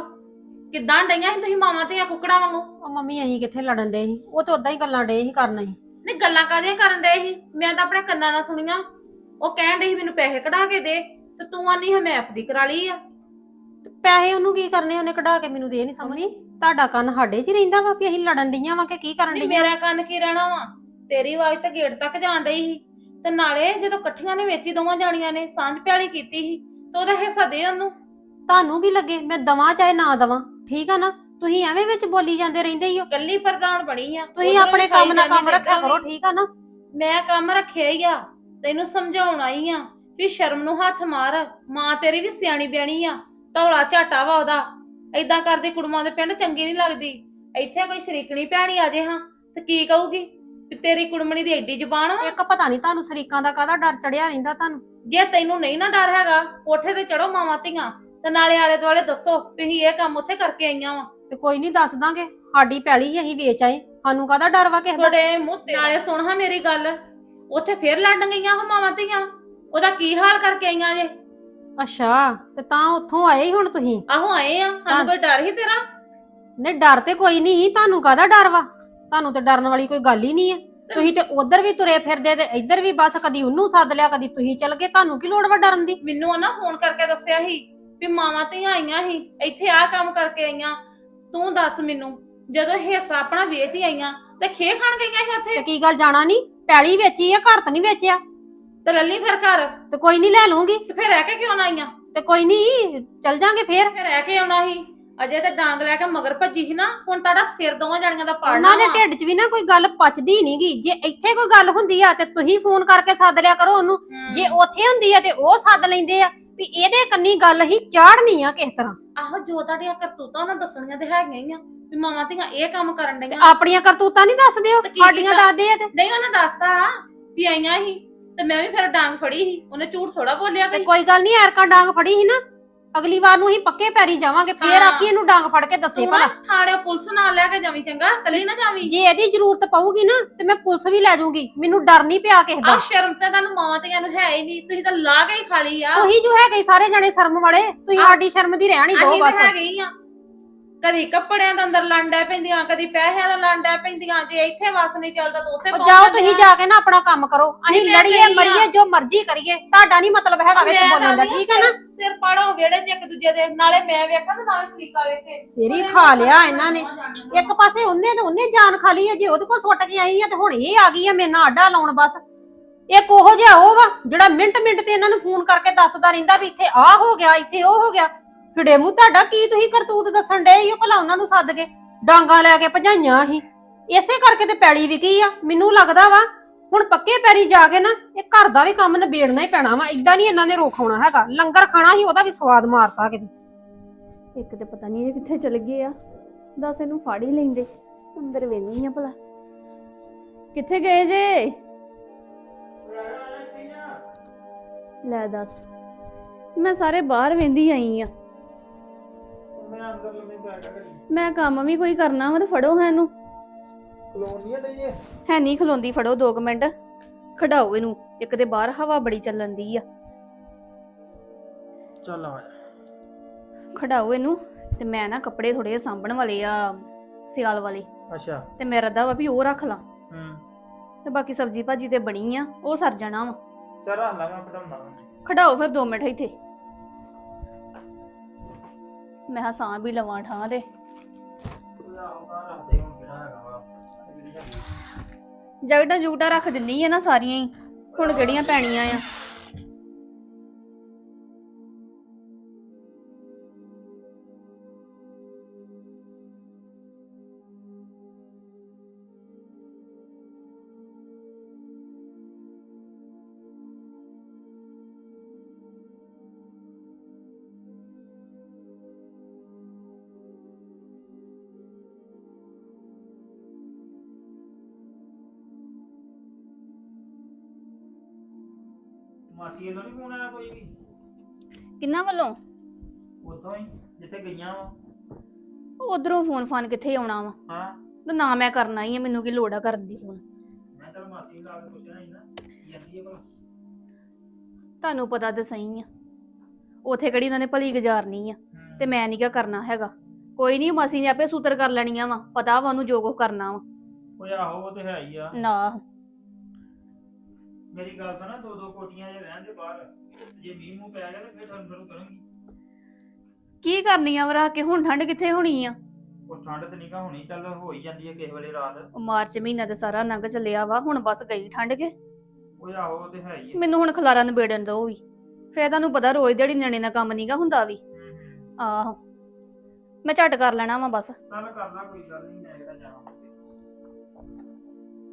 Speaker 3: ਕਿੱਦਾਂ ਡਈਆਂ ਸੀ ਤੁਸੀਂ ਮਾਵਾਂ ਤੇ ਕੁੱਕੜਾਂ ਵਾਂਗੂ?
Speaker 2: ਉਹ ਮੰਮੀ ਅਸੀਂ ਕਿੱਥੇ ਲੜਨ ਦੇ ਸੀ? ਉਹ ਤੇ ਉਦਾਂ ਹੀ ਗੱਲਾਂ ਡੇ ਸੀ ਕਰਨਾ ਸੀ
Speaker 3: ਨਹੀਂ ਗੱਲਾਂ ਕਾਹਦੀਆਂ ਕਰਨ ਡਏ ਸੀ? ਮੈਂ ਤਾਂ ਆਪਣੇ ਕੰਨਾਂ ਨਾਲ ਸੁਣੀਆਂ। ਉਹ ਕਹਿਣ ਡਈ ਸੀ ਮੈਨੂੰ ਪੈਸੇ ਕਢਾ ਕੇ ਦੇ। ਤੇ ਤੂੰ ਆਨੀ ਹੈ ਮੈਂ ਐਫਡੀ ਕਰਾ ਲਈ ਆ।
Speaker 2: ਤੇ ਪੈਸੇ ਉਹਨੂੰ ਕੀ ਕਰਨੇ ਉਹਨੇ ਕਢਾ ਕੇ ਮੈਨੂੰ ਦੇ ਨਹੀਂ ਸਮਝੀ। ਤੁਹਾਡਾ ਕੰਨ ਸਾਡੇ 'ਚ ਹੀ ਰਹਿੰਦਾ ਵਾ ਵੀ ਅਸੀਂ ਲੜਨ ਡੀਆਂ ਵਾ ਕਿ ਕੀ ਕਰਨ
Speaker 3: ਨਹੀਂ
Speaker 2: ਡੀਆਂ
Speaker 3: ਮੇਰਾ ਕੰਨ ਕੀ ਰਹਿਣਾ ਵਾ? ਤੇਰੀ ਆਵਾਜ਼ ਤਾਂ ਗੇਟ ਤੱਕ ਜਾਣ ਡਈ ਸੀ। ਤੇ ਨਾਲੇ ਜਦੋਂ ਇਕੱਠੀਆਂ ਨੇ ਵੇਚੀ ਦੋਵਾਂ ਜਾਣੀਆਂ ਨੇ ਸਾਂਝ ਪਿਆਲੀ ਕੀਤੀ ਸੀ ਤੇ ਉਹਦਾ ਹਿੱਸਾ ਦੇ ਉਹਨੂੰ।
Speaker 2: ਤੁਹਾਨੂੰ ਕੀ ਲੱਗੇ? ਮੈਂ ਦਵਾਂ ਚਾਹੇ ਨਾ ਦਵਾਂ ਠੀਕ ਆ ਨਾ? ਤੁਸੀਂ ਐਵੇਂ ਵਿੱਚ ਬੋਲੀ ਜਾਂਦੇ ਰਹਿੰਦੇ ਹੀ ਹੋ
Speaker 3: ਕੱਲੀ ਪ੍ਰਧਾਨ ਬਣੀ ਆ।
Speaker 2: ਤੁਸੀਂ
Speaker 3: ਉੱਧਰੋਂ
Speaker 2: ਆਪਣੇ ਕੰਮ
Speaker 3: ਖਾਈ
Speaker 2: ਨਾਲ ਕੰਮ
Speaker 3: ਜਾਂਦੀ
Speaker 2: ਰੱਖਿਆ
Speaker 3: ਤੇ
Speaker 2: ਕਰੋ ਠੀਕ ਆ ਨਾ।
Speaker 3: ਮੈਂ ਕੰਮ ਰੱਖਿਆ ਹੀ ਆ। ਤੈਨੂੰ ਸਮਝਾਉਣ ਆਈ ਆ। ਵੀ ਸ਼ਰਮ ਨੂੰ ਹੱਥ ਮਾਰ ਮਾਂ ਤੇਰੀ ਵੀ ਸਿਆਣੀ ਬਿਆਣੀ ਆ ਧੌਲਾ ਝਾਟਾ ਵਾ ਉਹਦਾ। ਏਦਾਂ ਕਰਦੀ ਕੁੜਮਾਂ ਦੇ ਪਿੰਡ ਚੰਗੀ ਨਹੀਂ ਲੱਗਦੀ। ਇੱਥੇ ਕੋਈ ਸ਼ਰੀਕਣੀ ਭੈਣੀ ਆ ਜੇ ਹਾਂ ਤੇ ਕੀ ਕਹੂਗੀ? ਵੀ ਤੇਰੀ ਕੁੜਮਣੀ ਦੀ ਐਡੀ ਜ਼ੁਬਾਨ ਵਾ।
Speaker 2: ਇੱਕ ਪਤਾ ਨਹੀਂ ਤੁਹਾਨੂੰ ਸ਼ਰੀਕਾਂ ਦਾ ਕਾਹਦਾ ਡਰ ਚੜਿਆ ਰਹਿੰਦਾ ਤੁਹਾਨੂੰ?
Speaker 3: ਜੇ ਤੈਨੂੰ ਨਹੀਂ ਨਾ ਡਰ ਹੈਗਾ ਕੋਠੇ ਤੇ ਚੜੋ ਮਾਵਾਂ ਧੀਆਂ ਤੇ ਨਾਲੇ ਆਲੇ ਦੁਆਲੇ ਦੱਸੋ ਤੁਸੀਂ ਇਹ ਕੰਮ ਉੱਥੇ ਕਰਕੇ ਆਈਆਂ ਵਾ।
Speaker 2: ਤੇ ਕੋਈ ਨਹੀਂ ਦੱਸ ਦਾਂਗੇ ਸਾਡੀ ਪੈਲੀ ਹੀ ਅਸੀਂ ਵੇਚ ਆਏ। ਸਾਨੂੰ ਕਾਹਦਾ ਡਰ ਵਾ ਕਿਸੇ ਦਾ?
Speaker 3: ਤੁਹਾਡੇ ਮੂੰਹ ਤੇ ਨਾਲੇ ਸੁਣ ਹਾਂ ਮੇਰੀ ਗੱਲ ਉੱਥੇ ਫੇਰ ਲੜਨ ਗਈਆਂ ਉਹ ਮਾਵਾਂ ਧੀਆਂ। ਉਹਦਾ ਕੀ ਹਾਲ ਕਰਕੇ ਆਈਆਂ ਜੇ?
Speaker 2: ਅੱਛਾ ਤੇ ਤਾਂ ਉੱਥੋਂ ਆਏ ਹੀ ਹੁਣ ਤੁਸੀਂ?
Speaker 3: ਆਹੋ ਆਏ ਆ ਸਾਨੂੰ ਕੋਈ ਡਰ ਹੀ ਤੇਰਾ?
Speaker 2: ਨੇ ਡਰ ਤੇ ਕੋਈ ਨਹੀਂ ਤੁਹਾਨੂੰ ਕਾਹਦਾ ਡਰ ਵਾ? ਤੁਹਾਨੂੰ ਤੇ ਡਰਨ ਵਾਲੀ ਕੋਈ ਗੱਲ ਹੀ ਨਹੀਂ ਹੈ ਤੁਸੀਂ ਤੇ ਉਧਰ ਵੀ ਤੁਰੇ ਫਿਰਦੇ ਤੇ ਇੱਧਰ ਵੀ ਬਸ ਕਦੀ ਉਹਨੂੰ ਸੱਦ ਲਿਆ ਕਦੀ ਤੁਸੀਂ ਚੱਲ ਗਏ ਤੁਹਾਨੂੰ ਕੀ ਲੋੜ ਵਾ ਡਰਨ ਦੀ?
Speaker 3: ਮੈਨੂੰ ਉਹਨਾਂ ਫੋਨ ਕਰਕੇ ਦੱਸਿਆ ਸੀ ਵੀ ਮਾਵਾਂ ਧੀਆਂ ਆਈਆਂ ਸੀ ਇੱਥੇ ਆਹ ਕੰਮ ਕਰਕੇ ਆਈਆਂ। ਤੂੰ ਦੱਸ ਮੈਨੂੰ ਜਦੋਂ ਹਿੱਸਾ ਆਪਣਾ ਵੇਚ ਹੀ ਆਈਆਂ ਤੇ ਖੇ ਖਾਣ ਗਈਆਂ ਸੀ
Speaker 2: ਤੇ
Speaker 3: ਉੱਥੇ
Speaker 2: ਕੀ ਗੱਲ ਜਾਣਾ ਨਹੀਂ? ਪੈਲੀ ਵੇਚੀ ਆ ਘਰ ਤਾਂ ਨਹੀਂ ਵੇਚਿਆ?
Speaker 3: ਤੇ ਲੱਲੀ ਫਿਰ ਘਰ।
Speaker 2: ਤੇ ਕੋਈ ਨਹੀਂ ਲੈ ਲੂੰਗੀ
Speaker 3: ਤੇ ਫਿਰ ਰਹਿ ਕੇ ਕਿਉਂ ਨਾ ਆਈਆਂ?
Speaker 2: ਤੇ ਕੋਈ ਨਹੀਂ ਚੱਲ ਜਾਾਂਗੇ ਫੇਰ।
Speaker 3: ਫਿਰ ਰਹਿ ਕੇ ਆਉਣਾ ਸੀ। ਅਜੇ ਤੇ ਡਾਂਗ ਲੈ ਕੇ ਮਗਰ ਭੱਜੀ ਸੀ ਨਾ। ਹੁਣ ਤੁਹਾਡਾ ਸਿਰ ਦੋਵਾਂ ਜਣੀਆਂ ਦਾ ਪਾੜਨਾ
Speaker 2: ਉਹਨਾਂ ਦੇ। ਢਿੱਡ 'ਚ ਵੀ ਨਾ ਕੋਈ ਗੱਲ ਪਚਦੀ ਨਹੀਂਗੀ। ਜੇ ਇੱਥੇ ਕੋਈ ਗੱਲ ਹੁੰਦੀ ਆ ਤੇ ਤੁਸੀਂ ਫੋਨ ਕਰਕੇ ਸੱਦ ਲਿਆ ਕਰੋ ਉਹਨੂੰ। ਜੇ ਉੱਥੇ ਹੁੰਦੀ ਆ ਤੇ ਉਹ ਸੱਦ ਲੈਂਦੇ ਆ। ਵੀ ਇਹਦੇ ਕੰਨੀ ਗੱਲ ਹੀ ਚਾੜਨੀ ਆ ਕਿਸ ਤਰ੍ਹਾਂ।
Speaker 3: ਆਹੋ ਜੋ ਤੁਹਾਡੀਆਂ ਕਰਤੂਤਾਂ ਉਹਨਾਂ ਦੱਸਣੀਆਂ ਤੇ ਹੈਗੀਆਂ ਹੀ ਆ। ਵੀ ਮਾਵਾਂ ਧੀਆਂ ਇਹ ਕੰਮ ਕਰਨ ਡਈਆਂ।
Speaker 2: ਆਪਣੀਆਂ ਕਰਤੂਤਾਂ ਨਹੀਂ ਦੱਸਦੇ ਹੋ
Speaker 3: ਤੇ ਕੀ
Speaker 2: ਸਾਡੀਆਂ
Speaker 3: ਕੀਤਾ?
Speaker 2: ਦੱਸਦੇ ਆ ਤੇ।
Speaker 3: ਨਹੀਂ ਉਹਨੇ ਦੱਸਤਾ ਵੀ ਆਈਆਂ ਸੀ ਤੇ ਮੈਂ ਵੀ ਫਿਰ ਡਾਂਗ ਫੜੀ ਸੀ ਉਹਨੇ ਝੂਠ ਥੋੜਾ ਬੋਲਿਆ
Speaker 2: ਤੇ
Speaker 3: ਕੋਈ।
Speaker 2: ਕੋਈ ਗੱਲ ਨਹੀਂ ਐਰਕਾ ਡਾਂਗ ਫੜੀ ਸੀ ਨਾ ਅਗਲੀ ਵਾਰ ਨੂੰ ਅਸੀਂ ਪੱਕੇ ਪੈਰੀ ਜਾਵਾਂਗੇ ਫੇਰ
Speaker 3: ਹਾਂ।
Speaker 2: ਆਖੀ ਇਹਨੂੰ ਡਾਂਗ ਫੜ ਕੇ ਦੱਸੇ
Speaker 3: ਤੂੰ ਨਾ
Speaker 2: ਭਲਾ।
Speaker 3: ਥਾਣੇ ਪੁਲਿਸ ਨਾਲ ਲੈ ਕੇ ਜਾਵੀਂ ਚੰਗਾ ਕੱਲੀ ਨਾ ਜਾਵੀਂ।
Speaker 2: ਜੇ ਇਹਦੀ ਜ਼ਰੂਰਤ ਪਊਗੀ ਨਾ ਤੇ ਮੈਂ ਪੁਲਿਸ ਵੀ ਲੈ ਜਾਊਂਗੀ ਮੈਨੂੰ ਡਰ ਨਹੀਂ ਪਿਆ ਕਿਸੇ ਦਾ।
Speaker 3: ਆ ਸ਼ਰਮ ਤੇ ਤੁਹਾਨੂੰ ਮਾਵਾਂ ਧੀਆਂ ਨੂੰ ਹੈ ਹੀ ਨਹੀਂ ਤੁਸੀਂ ਤਾਂ ਲਾ ਕੇ ਹੀ ਖਾਲੀ ਆ।
Speaker 2: ਤੁਸੀਂ ਜੋ ਹੈਗੇ ਸਾਰੇ ਜਣੇ ਸ਼ਰਮ ਵਾਲੇ ਤੁਸੀਂ
Speaker 3: ਆਹ।
Speaker 2: ਸਾਡੀ ਸ਼ਰਮ ਦੀ ਰਹਿਣੀ ਦੋ
Speaker 3: ਅਸੀਂ
Speaker 2: ਬਸ।
Speaker 3: ਤਾਂ ਹੈਗੇ ਹੀ ਆ। ਕਦੀ ਕੱਪੜਿਆਂ ਦਾ ਅੰਦਰ ਲੰਡੈ ਪੈਂਦੀਆਂ ਕਦੀ ਪੈਸਿਆਂ ਦਾ ਲੰਡੈ ਪੈਂਦੀਆਂ ਜੇ ਇੱਥੇ ਵਸ ਨਹੀਂ ਚੱਲਦਾ ਤਾਂ ਉੱਥੇ
Speaker 2: ਉਹ
Speaker 3: ਪਹੁੰਚ
Speaker 2: ਜਾਓ
Speaker 3: ਜਾਂਦੀਆਂ।
Speaker 2: ਤੁਸੀਂ ਜਾ ਕੇ ਨਾ ਆਪਣਾ ਕੰਮ ਕਰੋ। ਅਸੀਂ
Speaker 3: ਮੈਂ
Speaker 2: ਲੜੀਏ
Speaker 3: ਗਈ ਆ।
Speaker 2: ਮਰੀਏ ਜੋ ਮਰਜ਼ੀ ਕਰੀਏ ਤੁਹਾਡਾ ਨਹੀਂ ਮਤਲਬ ਹੈਗਾ ਵਿੱਚ
Speaker 3: ਮੈਂ
Speaker 2: ਬੋਲਣ ਦਾ ਠੀਕ ਹੈ ਨਾ?
Speaker 3: ਸਿਰ ਪਾੜੋ ਵਿਹੜੇ 'ਚ ਇੱਕ ਦੂਜੇ ਦੇ ਨਾਲੇ ਮੈਂ ਵੇਖਾਂ ਤੇ ਨਾਲੇ ਸਲੀਕਾ ਵੇਖੇ।
Speaker 2: ਸਿਰ ਖਾ ਲਿਆ ਇਹਨਾਂ ਨੇ। ਇੱਕ ਪਾਸੇ ਉਹਨੇ ਤੇ ਉਹਨੇ ਜਾਨ ਖਾ ਲਈ ਹੈ ਜੇ ਉਹਦੇ ਕੋਲ ਸੁੱਟ ਕੇ ਆਈ ਆ ਤੇ ਹੁਣ ਇਹ ਆ ਗਈ ਆ ਮੇਰੇ ਨਾਲ ਆਡਾ ਲਾਉਣ ਬਸ। ਇੱਕ ਉਹੋ ਜਿਹਾ ਉਹ ਵਾ ਜਿਹੜਾ ਮਿੰਟ ਮਿੰਟ ਤੇ ਇਹਨਾਂ ਨੂੰ ਫੋਨ ਕਰਕੇ ਦੱਸਦਾ ਰਹਿੰਦਾ ਵੀ ਇੱਥੇ ਆਹ ਹੋ ਗਿਆ ਇੱਥੇ ਉਹ ਹੋ ਗਿਆ। ਫਿੜੇ ਮੂੰਹ, ਤੁਹਾਡਾ ਕੀ ਤੁਸੀਂ ਕਰਤੂਤ ਦੱਸਣ ਡਏ ਈ ਓ ਭਲਾ ਉਹਨਾਂ ਨੂੰ ਸੱਦ ਕੇ ਡਾਂਗਾ ਲੈ ਕੇ ਭਜਾਈਆਂ ਸੀ। ਇਸੇ ਕਰਕੇ ਤੇ ਪੈਲੀ ਵਿਕੀ ਆ, ਮੈਨੂੰ ਲੱਗਦਾ ਵਾ, ਹੁਣ ਪੱਕੇ ਪੈਰੀ ਜਾ ਕੇ ਨਾ, ਇਹ ਘਰ ਦਾ ਵੀ ਕੰਮ ਨਿਬੇੜਨਾ ਹੀ ਪੈਣਾ ਵਾ। ਇਦਾਂ ਨਹੀਂ ਇਹਨਾਂ ਨੇ ਰੋਖਾਉਣਾ ਹੈਗਾ। ਲੰਗਰ ਖਾਣਾ ਹੀ ਉਹਦਾ ਵੀ ਸਵਾਦ ਮਾਰਤਾ ਕਿਤੇ।
Speaker 5: ਇੱਕ ਤੇ ਪਤਾ ਨਹੀਂ ਇਹ ਕਿੱਥੇ ਚਲ ਗਏ ਆ। ਦੱਸ ਇਹਨੂੰ ਫੜ ਹੀ ਲੈਂਦੇ। ਅੰਦਰ ਵੇਨੀ ਆ ਭਲਾ। ਕਿੱਥੇ ਗਏ ਜੇ? ਲੈ ਦੱਸ। ਮੈਂ ਸਾਰੇ ਬਾਹਰ ਵੇਂਦੀ ਆਈ ਆ। ਮੈਂ ਕੰਮ ਵੀ ਕੋਈ ਕਰਨਾ ਵਾ ਤੇ ਫੜੋ ਹੈ ਇਹਨੂੰ। ਹੈ ਨਹੀਂ ਖਲੋਂਦੀ ਫੜੋ 2 ਮਿੰਟ। ਖੜਾਓ ਇਹਨੂੰ ਇੱਕ ਤੇ ਬਾਹਰ ਹਵਾ ਬੜੀ ਚੱਲਣ ਦੀ ਆ।
Speaker 6: ਚੱਲ ਆ
Speaker 5: ਖੜਾਓ ਇਹਨੂੰ ਤੇ ਮੈਂ ਨਾ ਕੱਪੜੇ ਥੋੜੇ ਸਾਂਭਣ ਵਾਲੇ ਆ ਸਿਆਲ ਵਾਲੇ।
Speaker 6: ਅੱਛਾ।
Speaker 5: ਤੇ ਮੇਰਾ ਦਾ ਵਾ ਵੀ ਉਹ ਰੱਖ ਲਾਂ।
Speaker 6: ਹੂੰ।
Speaker 5: ਤੇ ਬਾਕੀ ਸਬਜੀ ਭਾਜੀ ਤੇ ਬਣੀ ਆ ਉਹ ਸਰ ਜਾਣਾ ਵਾ।
Speaker 6: ਚੱਲ ਰੱਖ ਲਾ ਮੈਂ ਪੜਾਉਣਾ
Speaker 5: ਖੜਾਓ ਫਿਰ 2 ਮਿੰਟ ਇੱਥੇ। ਮੈਂ ਹਾਂ ਸਾਹ ਵੀ ਲਵਾਂ ਠਾਂ ਦੇ।
Speaker 6: ਉਹ
Speaker 5: ਜਗਟਾਂ ਜੁਗਟਾਂ ਰੱਖ ਦਿੰਨੀ ਆ ਨਾ ਸਾਰੀਆਂ ਹੀ। ਹੁਣ ਕਿਹੜੀਆਂ ਪੈਣੀਆਂ ਆ?
Speaker 6: ਮਾਸੀ ਵੱਲੋਂ ਨਹੀਂ ਫੋਨ ਆਇਆ ਕੋਈ ਵੀ?
Speaker 5: ਕਿੰਨਾ ਵੱਲੋਂ?
Speaker 6: ਉਦੋਂ ਹੀ ਜਿੱਥੇ ਗਈਆਂ ਵਾ।
Speaker 5: ਉਧਰੋਂ ਫੋਨ ਫਾਨ ਕਿੱਥੇ ਆਉਣਾ ਵਾ?
Speaker 6: ਹਾਂ।
Speaker 5: ਤੇ ਨਾ ਮੈਂ ਕਰਨਾ ਹੀ ਆ ਮੈਨੂੰ ਕੀ ਲੋੜ ਆ ਕਰਨ ਦੀ ਫੋਨ?
Speaker 6: ਮੈਂ ਤਾਂ ਮਾਸੀ ਨੂੰ ਲਾ ਕੇ ਪੁੱਛਣਾ ਸੀ ਨਾ ਕੀ ਜਾਂਦੀ ਹੈ ਭਲਾ?
Speaker 5: ਤੁਹਾਨੂੰ ਪਤਾ ਤੇ ਸਹੀ ਆ। ਉਥੇ ਕਿਹੜੀ ਉਹਨਾਂ ਨੇ ਭਲੀ ਗੁਜ਼ਾਰਨੀ ਆ। ਤੇ ਮੈਂ ਨਹੀਂ ਕਿਆ ਕਰਨਾ ਹੈਗਾ। ਕੋਈ ਨਹੀਂ ਮਾਸੀ ਨੇ ਆਪੇ ਸੂਤਰ ਕਰ ਲੈਣੀਆਂ ਵਾ ਪਤਾ ਵਾ ਉਹਨੂੰ ਜੋ ਕੁਛ ਕਰਨਾ ਵਾ।
Speaker 6: ਓਏ ਆਹੋ ਉਹ ਤੇ ਹੈ ਹੀ ਆ।
Speaker 5: ਨਾ।
Speaker 6: ਮੇਰੀ ਗੱਲ ਸੁਣਾ ਦੋ ਦੋ ਕੋਟੀਆਂ ਜੇ ਰਹਿਣ ਦੇ ਬਾਹਰ ਜੇ ਮੀਂਹ ਮੂੰਹ ਪੈ ਗਿਆ ਤੇ ਫਿਰ ਤੁਹਾਨੂੰ ਸ਼ੁਰੂ ਕਰਾਂਗੀ।
Speaker 5: ਕੀ ਕਰਨੀ ਆ ਵਰਾ ਕੇ ਹੁਣ ਠੰਡ ਕਿੱਥੇ ਹੋਣੀ ਆ?
Speaker 6: ਉਹ ਠੰਡ ਤੇ ਨਿਕਾ ਹੋਣੀ ਚੱਲ ਹੋ ਹੀ ਜਾਂਦੀ ਹੈ ਕਿਸੇ ਵੇਲੇ ਰਾਤ।
Speaker 5: ਉਹ ਮਾਰਚ ਮਹੀਨਾ ਤੇ ਸਾਰਾ ਲੰਘ ਚੱਲਿਆ ਵਾ ਹੁਣ ਬਸ ਗਈ ਠੰਡ ਕੇ।
Speaker 6: ਓਏ ਆਹੋ ਉਹ ਤੇ ਹੈ ਹੀ
Speaker 5: ਮੈਨੂੰ ਹੁਣ ਖਲਾਰਾ ਨਿਬੇੜਨ ਦੋ ਵੀ। ਫੇਰ ਤੁਹਾਨੂੰ ਪਤਾ ਰੋਜ਼ ਦਿਹਾੜੀ ਨਿਆਣੇ ਦਾ ਕੰਮ ਨਹੀਂਗਾ ਹੁੰਦਾ ਵੀ।
Speaker 6: ਹੂੰ, ਹੂੰ।
Speaker 5: ਆਹੋ। ਮੈਂ ਝਟ ਕਰ ਲੈਣਾ ਵਾ ਬਸ।
Speaker 6: ਚੱਲ ਕਰ ਲਾ ਕੋਈ ਗੱਲ ਨਹੀਂ ਮੈਂ ਕਿਹੜਾ ਜਾਣਾ।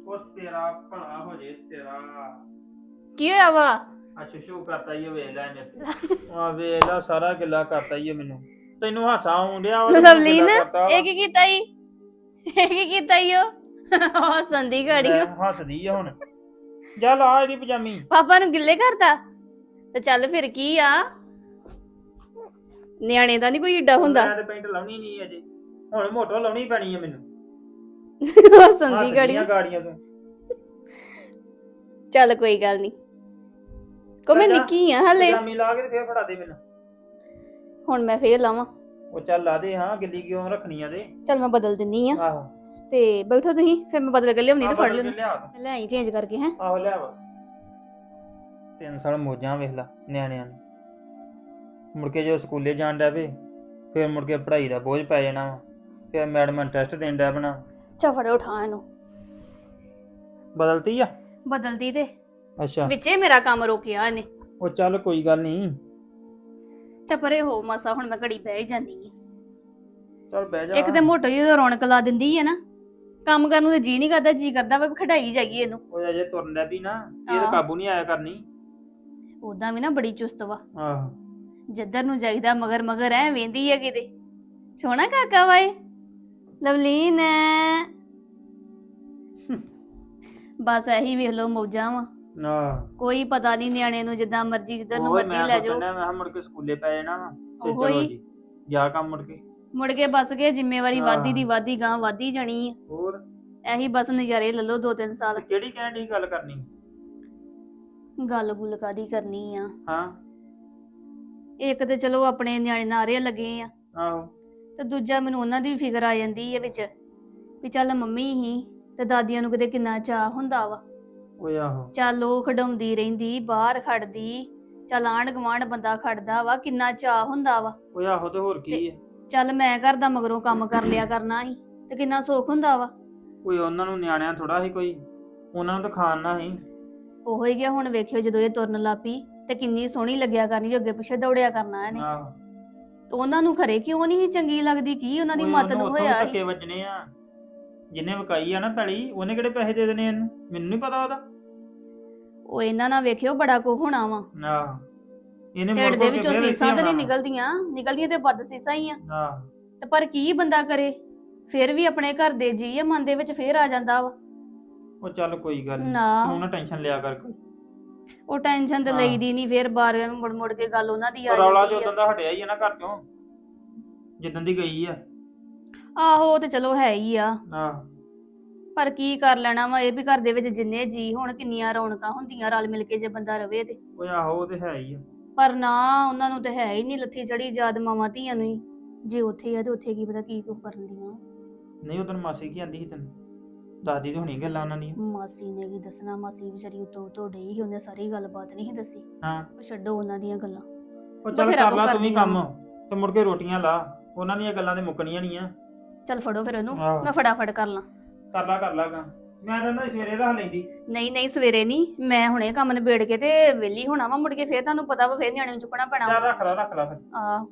Speaker 6: ਉਸ ਤੇਰਾ ਭਲਾ ਹੋ ਜੇ ਤੇਰਾ
Speaker 5: ਕੀ ਹੋਇਆ ਵਾ?
Speaker 6: ਆ ਸ਼ੁਸ਼ੂ ਕਰਤਾ ਹੀ ਵੇਖ ਲੈ ਇਹਨੇ। ਆ ਵੇਖ ਲੈ ਸਾਰਾ ਗਿੱਲਾ ਕਰਤਾ ਹੀ ਮੈਨੂੰ। ਤੈਨੂੰ ਹਾਸਾ ਆਉਂਦਿਆ ਵਾ
Speaker 5: ਲਵਲੀਨ। ਇਹ ਕੀ ਕੀਤਾ ਈ? ਇਹ ਕੀ ਕੀਤਾ ਈ ਉਹ? ਉਹ ਸੰਦੀ ਘੜੀ
Speaker 6: ਹੱਸਦੀ ਆ ਹੁਣ। ਜਾ ਲਾ ਇਹਦੀ ਪਜਾਮੀ।
Speaker 5: ਪਾਪਾ ਨੂੰ ਗਿੱਲੇ ਕਰਤਾ? ਤੇ ਚੱਲ ਫਿਰ ਕੀ ਆ? ਨਿਆਣੇ ਦਾ ਨਹੀਂ ਕੋਈ ਏਡਾ ਹੁੰਦਾ।
Speaker 6: ਮੈਂ ਤੇ ਪੈਂਟ ਲਾਉਣੀ ਨਹੀਂ ਅਜੇ। ਹੁਣ ਮੋਟੋ ਲਾਉਣੀ ਪੈਣੀ ਆ ਮੈਨੂੰ। ਹੱਸਦੀਆਂ
Speaker 5: ਘੜੀ।
Speaker 6: ਗਾੜੀਆਂ ਤੋਂ।
Speaker 5: ਚੱਲ ਕੋਈ ਗੱਲ ਨਹੀਂ ਕੋ ਮੈਂ। ਨਿੱਕੀ ਆ ਹਲੇ।
Speaker 6: ਪਜਾਮੀ ਲਾ ਕੇ ਤੇ ਫੇਰ ਫੜਾ ਦੇ ਮੈਨੂੰ।
Speaker 5: ਹੁਣ ਮੈਂ ਫੇਰ ਲਾਵਾਂ।
Speaker 6: ਉਹ ਚੱਲ ਲਾ ਦੇ ਹਾਂ ਗਿੱਲੀ ਕਿਉਂ ਰੱਖਣੀ ਆ ਦੇ
Speaker 5: ਚੱਲ ਮੈਂ ਬਦਲ ਦਿੰਨੀ ਆ।
Speaker 6: ਆਹੋ।
Speaker 5: ਤੇ ਬੈਠੋ ਤੁਸੀਂ ਫਿਰ ਮੈਂ ਬਦਲ ਕੇ ਲਿਆਉਣੀ ਤੇ ਫੜ ਲੈਣਾ। ਮੈਂ ਲੈ ਆਈ ਚੇਂਜ ਕਰਕੇ ਹੈ।
Speaker 6: ਆਹੋ ਲਿਆ ਵਾ ਤਿੰਨ ਸਾਲ ਮੋਜਾਂ ਵੇਖ ਲਾ ਨਿਆਣਿਆਂ ਨੂੰ। ਮੁੜ ਕੇ ਜੋ ਸਕੂਲੇ ਜਾਣ ਡਿਆ ਵੇ ਫਿਰ ਮੁੜ ਕੇ ਪੜ੍ਹਾਈ ਦਾ ਬੋਝ ਪੈ ਜਾਣਾ ਵਾ। ਫਿਰ ਮੈਡਮ ਟੈਸਟ ਦੇਣ ਡਿਆ ਬਣਾ
Speaker 5: ਚਾ ਫੜੋ ਉਠਾ ਇਹਨੂੰ।
Speaker 6: ਬਦਲਤੀ ਆ?
Speaker 5: ਬਦਲਦੀ ਤੇ।
Speaker 6: ਅੱਛਾ।
Speaker 5: ਵਿੱਚੇ ਮੇਰਾ ਕੰਮ ਰੋਕਿਆ ਇਹਨੇ।
Speaker 6: ਉਹ ਚੱਲ ਕੋਈ ਗੱਲ ਨਹੀਂ।
Speaker 5: ਤੇ ਪਰੇ ਹੋ ਮਸਾ ਹੁਣ ਮੈਂ ਘੜੀ ਬਹਿ ਹੀ ਜਾਂਦੀ ਆ।
Speaker 6: ਚੱਲ ਬਹਿ ਜਾ।
Speaker 5: ਇੱਕ ਤੇ ਮੋਟੋ ਜਿਹੀ ਉਦੋਂ ਰੌਣਕ ਲਾ ਦਿੰਦੀ ਹੈ ਨਾ। ਕੰਮ ਕਰਨ ਨੂੰ ਤੇ ਜੀ ਨਹੀਂ ਕਰਦਾ ਜੀ ਕਰਦਾ ਵਾ ਵੀ ਜਾਈਏ ਇਹਨੂੰ।
Speaker 6: ਉਹ ਅਜੇ ਤੁਰਨ ਲੱਗੀ ਨਾ ਇਹ ਤਾਂ
Speaker 5: ਆਹ।
Speaker 6: ਕਾਬੂ ਨਹੀਂ ਆਇਆ ਕਰਨੀ।
Speaker 5: ਉਦਾਂ ਵੀ ਨਾ ਬੜੀ ਚੁਸਤ ਵਾ।
Speaker 6: ਆਹੋ।
Speaker 5: ਜਿੱਧਰ ਨੂੰ ਜਾਈਦਾ ਮਗਰ ਮਗਰ ਐ ਵੇਂਦੀ ਆ ਕਿਤੇ। ਸੋਹਣਾ ਕਾਕਾ ਵਾਏ ਲਵਲੀਨ ਐ। ਬਸ ਇਹੀ ਵੇਖ ਲਓ ਮੌਜਾਂ ਵਾ।
Speaker 6: ਆਹ।
Speaker 5: ਕੋਈ ਪਤਾ ਨਹੀਂ ਨਿਆਣੇ ਨੂੰ ਜਿੱਦਾਂ ਮਰਜ਼ੀ ਜਿੱਧਰ ਨੂੰ ਮਰਜ਼ੀ ਲੈ ਜਾਓ।
Speaker 6: ਮੈਂ ਕਿਹਾ ਮੁੜ ਕੇ ਸਕੂਲੇ ਪੈ ਜਾਣਾ ਵਾ ਤੇ
Speaker 5: ਉਹੋ
Speaker 6: ਚਲੋ
Speaker 5: ਹੀ।
Speaker 6: ਜੀ ਜਾ ਕੰਮ ਮੁੜ ਕੇ।
Speaker 5: ਮੁੜ ਕੇ ਬਸ ਕੇ ਜ਼ਿੰਮੇਵਾਰੀ ਵਾਦੀ ਦੀ। ਵਾਦੀ ਗਾਂ ਵਾਦੀ ਜਾਣੀ ਆ।
Speaker 6: ਹੋਰ?
Speaker 5: ਇਹੀ ਬਸ ਨਜ਼ਾਰੇ ਲੈ ਲਓ ਦੋ ਤਿੰਨ ਸਾਲ।
Speaker 6: ਤੇ ਕਿਹੜੀ ਕਹਿਣ ਦੀ ਗੱਲ ਕਰਨੀ?
Speaker 5: ਗੱਲ ਗੁੱਲ ਕਾਦੀ ਕਰਨੀ ਆ?
Speaker 6: ਹਾਂ।
Speaker 5: ਇੱਕ ਤੇ ਚਲੋ ਆਪਣੇ ਨਿਆਣੇ ਨਾਰੇ ਲੱਗੇ ਆ।
Speaker 6: ਆਹੋ।
Speaker 5: ਤੇ ਦੂਜਾ ਮੈਨੂੰ ਉਹਨਾਂ ਦੀ ਵੀ ਫਿਕਰ ਆ ਜਾਂਦੀ ਹੈ ਵਿੱਚ ਵੀ ਚੱਲ ਮੰਮੀ ਹੀ ਤੇ ਦਾਦੀਆਂ ਨੂੰ ਕਿਤੇ ਕਿੰਨਾ ਚਾਹ ਹੁੰਦਾ ਵਾ।
Speaker 6: ਓਏ ਆਹੋ।
Speaker 5: ਚੱਲ ਉਹ ਖਡਾਉਂਦੀ ਰਹਿੰਦੀ ਬਾਹਰ ਖੜਦੀ ਚੱਲ ਆਂਢ ਗੁਆਂਢ ਬੰਦਾ ਖੜਦਾ ਵਾ ਕਿੰਨਾ ਚਾਹ ਹੁੰਦਾ ਵਾ।
Speaker 6: ਓਏ ਆਹੋ ਤੇ ਹੋਰ ਕੀ ਹੈ
Speaker 5: ਚੱਲ ਮੈਂ ਘਰ ਦਾ ਮਗਰੋਂ ਕੰਮ ਕਰ ਲਿਆ ਕਰਨਾ ਸੀ ਤੇ ਕਿੰਨਾ ਸੁੱਖ ਹੁੰਦਾ ਵਾ।
Speaker 6: ਓਏ ਉਹਨਾਂ ਨੂੰ ਨਿਆਣਿਆਂ ਥੋੜਾ ਸੀ ਕੋਈ ਉਹਨਾਂ ਨੂੰ ਤਾਂ ਖਾਣ ਨਾ ਸੀ।
Speaker 5: ਉਹੋ ਹੀ ਗਿਆ ਹੁਣ ਵੇਖਿਓ ਜਦੋਂ ਇਹ ਤੁਰਨ ਲੱਪੀ ਤੇ ਕਿੰਨੀ ਸੋਹਣੀ ਲੱਗਿਆ ਕਰਨੀ ਜੋ ਅੱਗੇ ਪਿੱਛੇ ਦੌੜਿਆ ਕਰਨਾ ਇਹਨੇ।
Speaker 6: ਆਹੋ।
Speaker 5: ਤੇ ਉਹਨਾਂ ਨੂੰ ਖਰੇ ਕਿਉਂ ਨਹੀਂ ਚੰਗੀ ਲੱਗਦੀ ਕੀ ਉਹਨਾਂ ਦੀ
Speaker 6: ਓਏ
Speaker 5: ਮੱਤ
Speaker 6: ਉਹਨੂੰ
Speaker 5: ਨੂੰ ਹੋਇਆ ਸੀ?
Speaker 6: ਧੱਕੇ ਵੱਜਣੇ ਆ। ਜਿੰਨੇ ਵਕਾਈ ਆ ਨਾ ਪੈਲੀ ਉਹਨੇ ਕਿਹੜੇ ਪੈਸੇ ਦੇ ਦੇਣੇ ਇਹਨੂੰ? ਮੈਨੂੰ ਨਹੀਂ ਪਤਾ ਉਹਦਾ।
Speaker 5: ਉਹ ਇਹਨਾਂ ਨਾਲ ਵੇਖਿਓ ਬੜਾ ਕੋ ਹੋਣਾ ਵਾ।
Speaker 6: ਆਹ। ਇਹਨੇ
Speaker 5: ਢਿੱਡ
Speaker 6: ਮੁੜ
Speaker 5: ਦੇ ਵਿੱਚੋਂ ਸੀਸਾਂ ਤੇ ਨਹੀਂ ਨਿਕਲਦੀਆਂ ਨਿਕਲਦੀਆਂ ਤੇ ਵੱਧ ਸੀਸਾਂ ਹੀ ਆ।
Speaker 6: ਆਹ।
Speaker 5: ਤੇ ਪਰ ਕੀ ਬੰਦਾ ਕਰੇ? ਫਿਰ ਵੀ ਆਪਣੇ ਘਰ ਦੇ ਜੀ ਆ ਮਨ ਦੇ ਵਿੱਚ ਫੇਰ ਆ ਜਾਂਦਾ ਵਾ।
Speaker 6: ਉਹ ਚੱਲ ਕੋਈ ਗੱਲ ਨਹੀਂ
Speaker 5: ਨਾ।
Speaker 6: ਤੂੰ ਨਾ ਟੈਨਸ਼ਨ ਲਿਆ ਕਰ ਕੋਈ।
Speaker 5: ਉਹ ਟੈਨਸ਼ਨ ਤੇ
Speaker 6: ਹਾਂ।
Speaker 5: ਲਈਦੀ ਨਹੀਂ ਫੇਰ ਬਾਰ ਮੁੜ ਮੁੜ ਕੇ ਗੱਲ ਉਹਨਾਂ ਦੀ ਆ
Speaker 6: ਰੌਲਾ ਤੇ
Speaker 5: ਜਾਂਦੀ
Speaker 6: ਉਦੋਂ
Speaker 5: ਆ
Speaker 6: ਦਾ ਹਟਿਆ ਹੀ ਆ ਨਾ ਘਰ ਚੋਂ। ਜਿੱਦਾਂ ਦੀ ਗਈ ਆ।
Speaker 5: ਆਹੋ ਉਹ ਤੇ ਚਲੋ ਹੈ ਹੀ ਆ।
Speaker 6: ਆਹ।
Speaker 5: ਪਰ ਕੀ ਕਰ ਲੈਣਾ ਵਾ ਇਹ ਵੀ ਘਰ ਦੇ ਵਿੱਚ ਜਿੰਨੇ ਜੀ ਹੁਣ ਕਿੰਨੀਆਂ ਰੌਣਕਾਂ ਹੁੰਦੀਆਂ ਰਲ ਮਿਲ ਕੇ ਜੇ ਬੰਦਾ ਰਵੇ ਤੇ।
Speaker 6: ਓਏ ਆਹੋ ਉਹ ਤੇ ਹੈ ਹੀ ਆ।
Speaker 5: ਪਰ ਨਾ ਉਹਨਾਂ ਨੂੰ ਤੇ ਹੈ ਹੀ ਨਹੀਂ ਲੱਥੀ ਚੜੀ ਯਾਦ ਮਾਵਾਂ ਧੀਆਂ ਨੂੰ ਹੀ। ਜੇ ਉੱਥੇ ਆ ਤੇ ਉੱਥੇ ਕੀ ਪਤਾ ਕੀ ਕੁ ਕਰਨ ਦੀਆਂ।
Speaker 6: ਨਹੀਂ ਉਦੋਂ ਮਾਸੀ ਕੀ ਆਂਦੀ ਸੀ ਤੈਨੂੰ? ਦੱਸਦੀ ਤੇ ਹੋਣੀ ਗੱਲਾਂ ਉਹਨਾਂ ਦੀਆਂ।
Speaker 5: ਮਾਸੀ ਨੇ ਕੀ ਦੱਸਣਾ? ਮਾਸੀ ਵਿਚਾਰੀ ਉਤੋਂ ਉਤੋਂ ਡਈ ਸੀ ਉਹਨੇ ਸਾਰੀ ਗੱਲਬਾਤ ਨਹੀਂ ਸੀ ਦੱਸੀ।
Speaker 6: ਹਾਂ।
Speaker 5: ਉਹ ਛੱਡੋ ਉਹਨਾਂ ਦੀਆਂ ਗੱਲਾਂ।
Speaker 6: ਉਹ ਚੱਲ
Speaker 5: ਬਥੇਰਾ
Speaker 6: ਕਰ ਲਾ ਤੂੰ ਵੀ
Speaker 5: ਕਰਦੀਆਂ
Speaker 6: ਕੰਮ ਤੇ ਮੁੜ ਕੇ ਰੋਟੀਆਂ ਲਾ। ਉਹਨਾਂ ਦੀਆਂ ਗੱਲਾਂ ਤੇ ਮੁੱਕਣੀਆਂ ਨਹੀਂ ਆ।
Speaker 5: ਚੱਲ ਫੜੋ ਫਿਰ ਉਹਨੂੰ। ਮੈਂ ਫਟਾਫਟ ਕਰ ਲਾਂ।
Speaker 6: ਕਰ ਲਾ ਕਰ ਲਾ ਗਾ ਮੈਂ ਤਾਂ ਨਾ ਸਵੇਰੇ ਰੱਖ ਲੈਂਦੀ।
Speaker 5: ਨਹੀਂ ਨਹੀਂ ਸਵੇਰੇ ਨਹੀਂ ਮੈਂ ਹੁਣੇ ਕੰਮ ਨਿਬੇੜ ਕੇ ਤੇ ਵਿਹਲੀ ਹੋਣਾ ਵਾ ਮੁੜ ਕੇ ਫੇਰ ਤੁਹਾਨੂੰ ਪਤਾ ਵਾ ਫੇਰ ਨਿਆਣੇ ਨੂੰ ਚੁੱਕਣਾ ਪੈਣਾ
Speaker 6: ਚੱਲ ਰੱਖ ਲਾ ਰੱਖ ਲਾ ਫਿਰ।
Speaker 5: ਆ